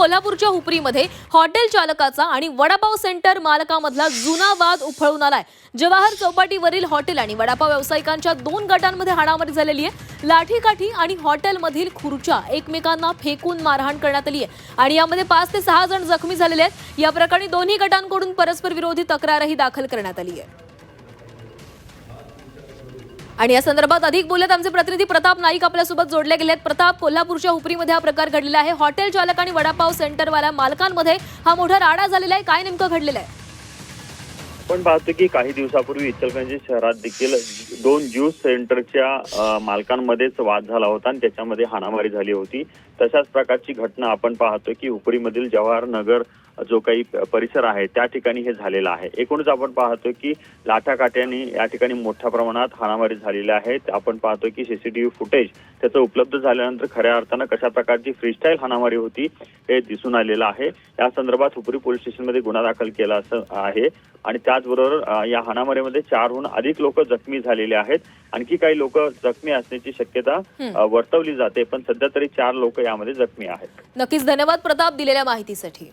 कोल्हापूरच्या हुपरीमध्ये हॉटेल चालकाचा आणि वडापाव सेंटर मालकामधला जुना वाद उफळून आलाय. जवाहर चौपाटीवरील हॉटेल आणि वडापाव व्यावसायिकांच्या दोन गटांमध्ये हाणामारी झालेली आहे. लाठीकाठी आणि हॉटेलमधील खुर्च्या एकमेकांना फेकून मारहाण करण्यात आली आहे. आणि यामध्ये पाच ते सहा जण जखमी झालेले आहेत. या प्रकरणी दोन्ही गटांकडून परस्पर विरोधी तक्रारही दाखल करण्यात आली आहे. आणि या संदर्भात अधिक बोलत आमचे प्रतिनिधी प्रताप नाईक आपल्यासोबत जोडले गेले आहेत प्रताप कोल्हापूरच्या उपरीमध्ये हा प्रकार घडलेला आहे. हॉटेल चालक आणि वडापाव सेंटरवाल्या मालकांमध्ये हा मोठा राडा झालेला आहे. काय नेमकं घडलेलं आहे? आपण पाहतो की काही दिवसापूर्वी इचलकरंजी शहरात देखील दोन ज्यूस सेंटरच्या मालकांमध्येच वाद झाला होता आणि त्याच्यामध्ये हाणामारी झाली होती. तशाच प्रकारची घटना आपण पाहतो की उपरीमधील जवाहर नगर जो काही परिसर आहे त्या ठिकाणी हे झालेलं आहे. एकूणच आपण पाहतो की लाठाकाट्याने या ठिकाणी मोठ्या प्रमाणात हाणामारी झालेली आहे. आपण पाहतो की सीसीटीव्ही फुटेज त्याचं उपलब्ध झाल्यानंतर खऱ्या अर्थानं कशा प्रकारची फ्रीस्टाईल हाणामारी होती हे दिसून आलेलं आहे. या संदर्भात हुपरी पोलीस स्टेशनमध्ये गुन्हा दाखल केला असं आहे आणि त्याचबरोबर या हाणामारीमध्ये चारहून अधिक लोक जखमी झालेले आहेत. आणखी काही लोक जखमी असण्याची शक्यता वर्तवली जाते पण सध्या तरी चार लोक यामध्ये जखमी आहेत. नक्कीच. धन्यवाद प्रताप दिलेल्या माहितीसाठी.